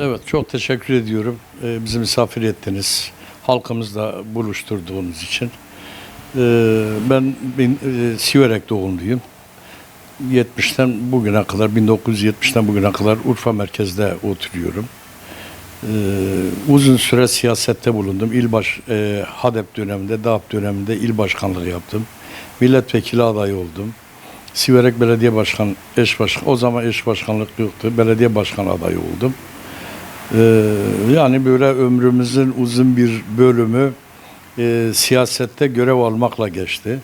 Evet, çok teşekkür ediyorum. Ee, bizi misafir ettiniz. Halkımızla buluşturduğunuz için. Ee, ben bin, e, Siverek doğumluyum. 70'ten bugüne kadar, 1970'ten bugüne kadar Urfa merkezde oturuyorum. Ee, uzun süre siyasette bulundum. İlbaş, e, HADEP döneminde, DAP döneminde il başkanlığı yaptım. Milletvekili adayı oldum. Siverek Belediye Başkan, eş başkan, o zaman eş başkanlık yoktu. Belediye başkan adayı oldum. Ee, yani böyle ömrümüzün uzun bir bölümü e, siyasette görev almakla geçti.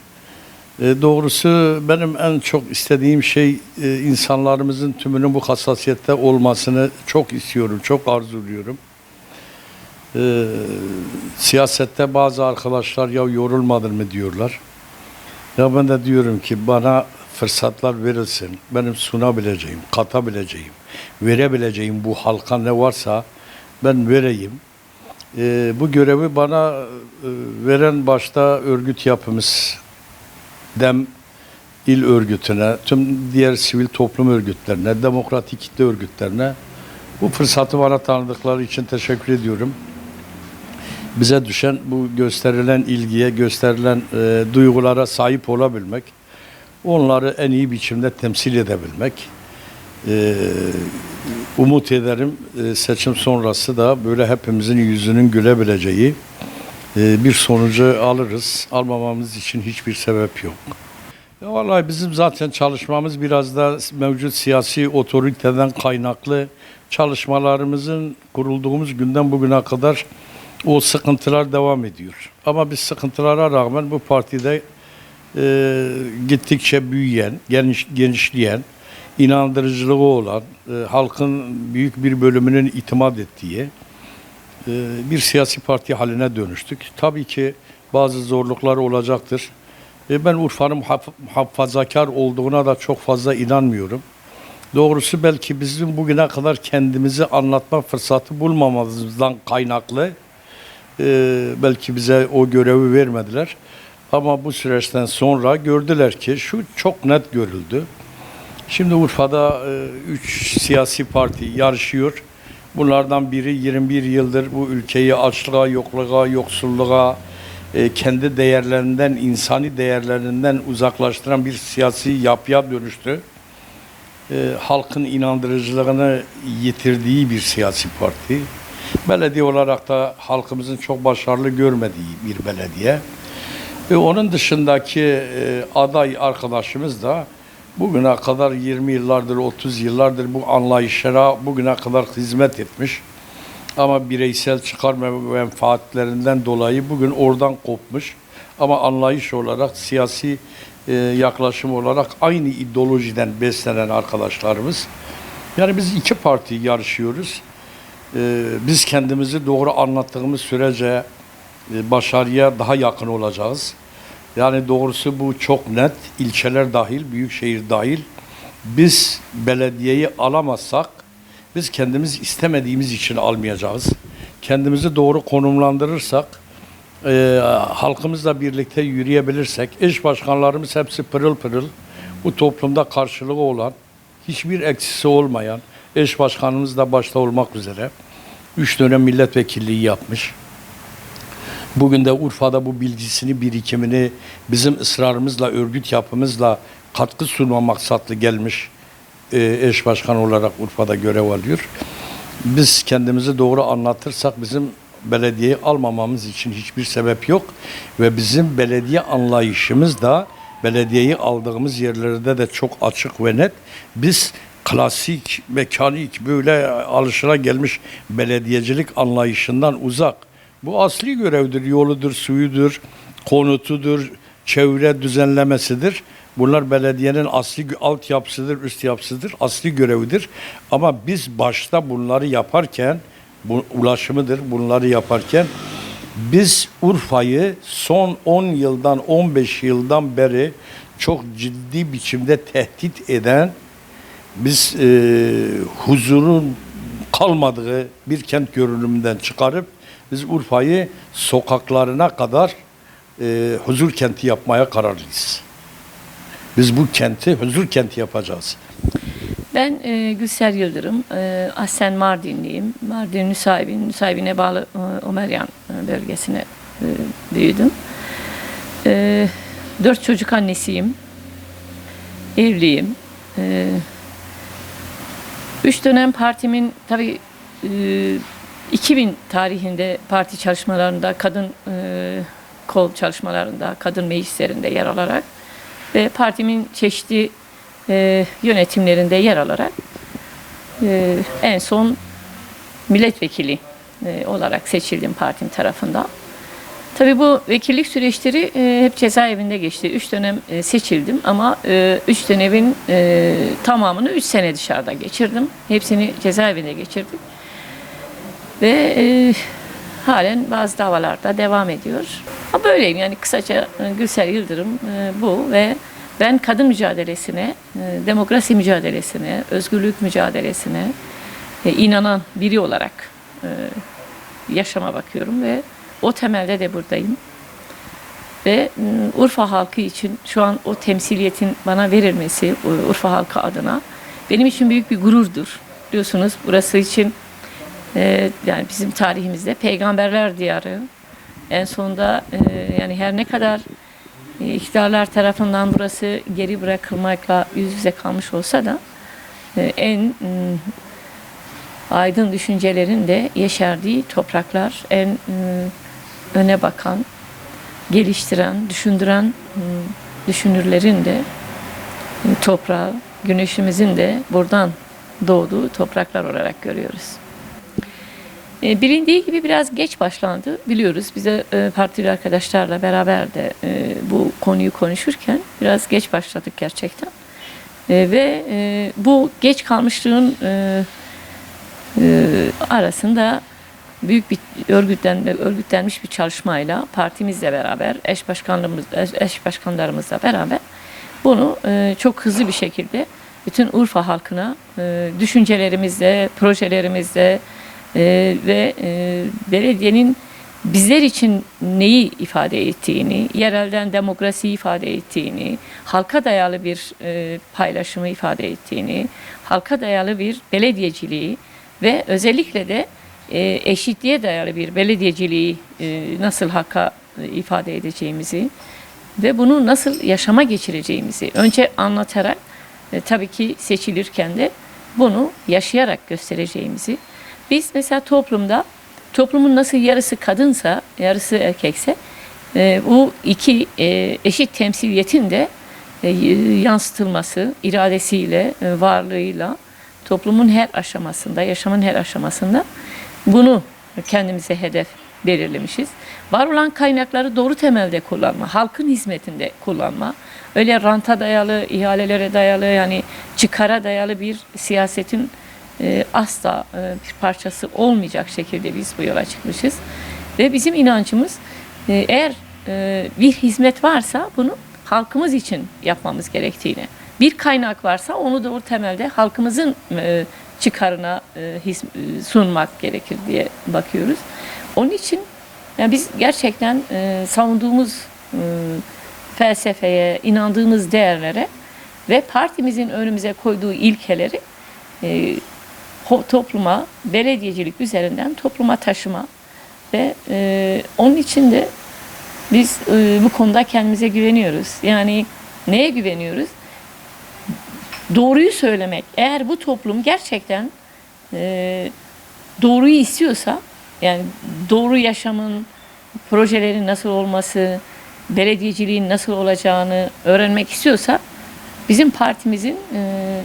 E, doğrusu benim en çok istediğim şey e, insanlarımızın tümünün bu hassasiyette olmasını çok istiyorum, çok arzuluyorum. E, siyasette bazı arkadaşlar ya yorulmadın mı diyorlar. Ya ben de diyorum ki bana fırsatlar verilsin. Benim sunabileceğim, katabileceğim, verebileceğim bu halka ne varsa ben vereyim. Ee, bu görevi bana e, veren başta örgüt yapımız, DEM il örgütüne, tüm diğer sivil toplum örgütlerine, demokratik kitle örgütlerine bu fırsatı bana tanıdıkları için teşekkür ediyorum bize düşen bu gösterilen ilgiye, gösterilen e, duygulara sahip olabilmek, onları en iyi biçimde temsil edebilmek. E, umut ederim e, seçim sonrası da böyle hepimizin yüzünün gülebileceği e, bir sonucu alırız. Almamamız için hiçbir sebep yok. Ya vallahi bizim zaten çalışmamız biraz da mevcut siyasi otoriteden kaynaklı çalışmalarımızın kurulduğumuz günden bugüne kadar o sıkıntılar devam ediyor. Ama biz sıkıntılara rağmen bu partide e, gittikçe büyüyen, geniş, genişleyen, inandırıcılığı olan, e, halkın büyük bir bölümünün itimat ettiği e, bir siyasi parti haline dönüştük. Tabii ki bazı zorluklar olacaktır. E, ben Urfa'nın muhaf- muhafazakar olduğuna da çok fazla inanmıyorum. Doğrusu belki bizim bugüne kadar kendimizi anlatma fırsatı bulmamamızdan kaynaklı e, belki bize o görevi vermediler. Ama bu süreçten sonra gördüler ki şu çok net görüldü. Şimdi Urfa'da e, üç siyasi parti yarışıyor. Bunlardan biri 21 yıldır bu ülkeyi açlığa, yokluğa, yoksulluğa, e, kendi değerlerinden, insani değerlerinden uzaklaştıran bir siyasi yapıya dönüştü. E, halkın inandırıcılığını yitirdiği bir siyasi parti. Belediye olarak da halkımızın çok başarılı görmediği bir belediye. Ve onun dışındaki e, aday arkadaşımız da bugüne kadar 20 yıllardır, 30 yıllardır bu anlayışlara bugüne kadar hizmet etmiş. Ama bireysel çıkar ve menfaatlerinden dolayı bugün oradan kopmuş. Ama anlayış olarak, siyasi e, yaklaşım olarak aynı ideolojiden beslenen arkadaşlarımız. Yani biz iki parti yarışıyoruz. Ee, biz kendimizi doğru anlattığımız sürece e, başarıya daha yakın olacağız. Yani doğrusu bu çok net. İlçeler dahil, büyükşehir dahil. Biz belediyeyi alamazsak biz kendimiz istemediğimiz için almayacağız. Kendimizi doğru konumlandırırsak, e, halkımızla birlikte yürüyebilirsek, eş başkanlarımız hepsi pırıl pırıl, bu toplumda karşılığı olan, hiçbir eksisi olmayan, eş başkanımız da başta olmak üzere, üç dönem milletvekilliği yapmış. Bugün de Urfa'da bu bilgisini, birikimini bizim ısrarımızla, örgüt yapımızla katkı sunma maksatlı gelmiş e, eş başkan olarak Urfa'da görev alıyor. Biz kendimizi doğru anlatırsak bizim belediyeyi almamamız için hiçbir sebep yok ve bizim belediye anlayışımız da belediyeyi aldığımız yerlerde de çok açık ve net. Biz klasik, mekanik böyle alışılagelmiş belediyecilik anlayışından uzak. Bu asli görevdir, yoludur, suyudur, konutudur, çevre düzenlemesidir. Bunlar belediyenin asli altyapısıdır, üst yapısıdır, asli görevidir. Ama biz başta bunları yaparken, bu ulaşımıdır bunları yaparken, biz Urfa'yı son 10 yıldan, 15 yıldan beri çok ciddi biçimde tehdit eden, biz e, huzurun kalmadığı bir kent görünümünden çıkarıp biz Urfa'yı sokaklarına kadar e, huzur kenti yapmaya kararlıyız. Biz bu kenti huzur kenti yapacağız. Ben e, Gülser Yıldırım, e, aslen Mardinliyim. Mardin Nusaybin, Nusaybin'e bağlı e, Omeryan e, bölgesine e, büyüdüm. E, dört çocuk annesiyim. Evliyim. E, üç dönem partimin tabii e, 2000 tarihinde parti çalışmalarında, kadın e, kol çalışmalarında, kadın meclislerinde yer alarak ve partimin çeşitli e, yönetimlerinde yer alarak e, en son milletvekili e, olarak seçildim partim tarafından. Tabii bu vekillik süreçleri e, hep cezaevinde geçti. Üç dönem e, seçildim ama e, üç dönemin e, tamamını üç sene dışarıda geçirdim. Hepsini cezaevinde geçirdik. Ve e, halen bazı davalarda devam ediyor. Ha böyleyim yani kısaca e, Gülser Yıldırım e, bu ve ben kadın mücadelesine, e, demokrasi mücadelesine, özgürlük mücadelesine e, inanan biri olarak e, yaşama bakıyorum ve o temelde de buradayım. Ve m, Urfa halkı için şu an o temsiliyetin bana verilmesi e, Urfa halkı adına benim için büyük bir gururdur. Biliyorsunuz burası için e, yani bizim tarihimizde peygamberler diyarı. En sonunda e, yani her ne kadar e, iktidarlar tarafından burası geri bırakılmakla yüz yüze kalmış olsa da en aydın düşüncelerin de yeşerdiği topraklar, en öne bakan, geliştiren, düşündüren m, düşünürlerin de m, toprağı, güneşimizin de buradan doğduğu topraklar olarak görüyoruz. E, Bilindiği gibi biraz geç başlandı biliyoruz. Bize e, partili arkadaşlarla beraber de e, bu konuyu konuşurken biraz geç başladık gerçekten. Ve bu geç kalmışlığın arasında büyük bir örgütlen, örgütlenmiş bir çalışmayla partimizle beraber eş başkanlarımız eş başkanlarımızla beraber bunu e, çok hızlı bir şekilde bütün Urfa halkına e, düşüncelerimizle, projelerimizle e, ve e, belediyenin bizler için neyi ifade ettiğini, yerelden demokrasiyi ifade ettiğini, halka dayalı bir e, paylaşımı ifade ettiğini, halka dayalı bir belediyeciliği ve özellikle de e, eşitliğe dayalı bir belediyeciliği e, nasıl halka e, ifade edeceğimizi ve bunu nasıl yaşama geçireceğimizi önce anlatarak e, tabii ki seçilirken de bunu yaşayarak göstereceğimizi. Biz mesela toplumda toplumun nasıl yarısı kadınsa yarısı erkekse e, bu iki e, eşit temsiliyetin de e, yansıtılması iradesiyle, e, varlığıyla toplumun her aşamasında, yaşamın her aşamasında bunu kendimize hedef belirlemişiz. Var olan kaynakları doğru temelde kullanma, halkın hizmetinde kullanma. Öyle ranta dayalı, ihalelere dayalı yani çıkara dayalı bir siyasetin e, asla e, bir parçası olmayacak şekilde biz bu yola çıkmışız. Ve bizim inancımız e, eğer e, bir hizmet varsa bunu halkımız için yapmamız gerektiğini. Bir kaynak varsa onu doğru temelde halkımızın e, çıkarına e, e, sunmak gerekir diye bakıyoruz. Onun için yani biz gerçekten e, savunduğumuz felsefeye, inandığımız değerlere ve partimizin önümüze koyduğu ilkeleri topluma, belediyecilik üzerinden topluma taşıma ve e, onun için de biz e, bu konuda kendimize güveniyoruz. Yani neye güveniyoruz? Doğruyu söylemek. Eğer bu toplum gerçekten e, doğruyu istiyorsa, yani doğru yaşamın, projelerin nasıl olması, belediyeciliğin nasıl olacağını öğrenmek istiyorsa, bizim partimizin e,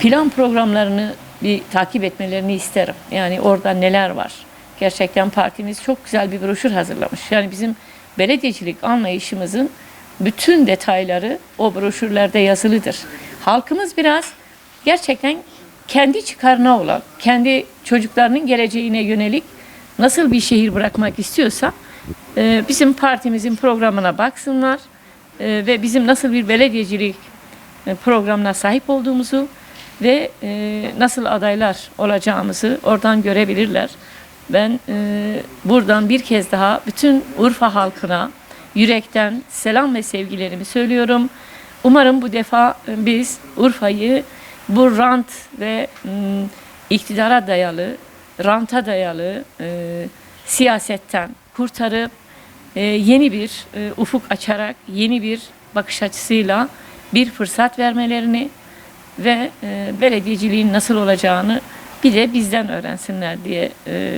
plan programlarını bir takip etmelerini isterim. Yani orada neler var? Gerçekten partimiz çok güzel bir broşür hazırlamış. Yani bizim belediyecilik anlayışımızın bütün detayları o broşürlerde yazılıdır. Halkımız biraz gerçekten kendi çıkarına olan, kendi çocuklarının geleceğine yönelik nasıl bir şehir bırakmak istiyorsa e, bizim partimizin programına baksınlar e, ve bizim nasıl bir belediyecilik e, programına sahip olduğumuzu ve nasıl adaylar olacağımızı oradan görebilirler. Ben buradan bir kez daha bütün Urfa halkına yürekten selam ve sevgilerimi söylüyorum. Umarım bu defa biz Urfa'yı bu rant ve iktidara dayalı, ranta dayalı e, siyasetten kurtarıp e, yeni bir e, ufuk açarak yeni bir bakış açısıyla bir fırsat vermelerini ve e, belediyeciliğin nasıl olacağını bir de bizden öğrensinler diye e,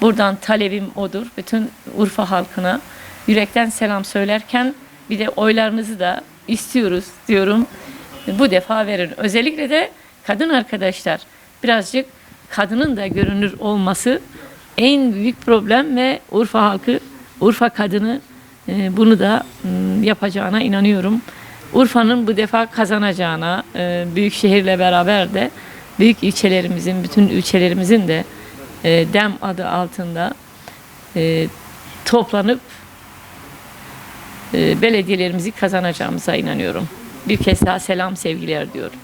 buradan talebim odur. Bütün Urfa halkına yürekten selam söylerken bir de oylarınızı da istiyoruz diyorum. Bu defa verin. Özellikle de kadın arkadaşlar birazcık kadının da görünür olması en büyük problem ve Urfa halkı, Urfa kadını e, bunu da yapacağına inanıyorum. Urfa'nın bu defa kazanacağına, e, büyük şehirle beraber de büyük ilçelerimizin, bütün ilçelerimizin de e, DEM adı altında toplanıp belediyelerimizi kazanacağımıza inanıyorum. Bir kez daha selam sevgiler diyorum.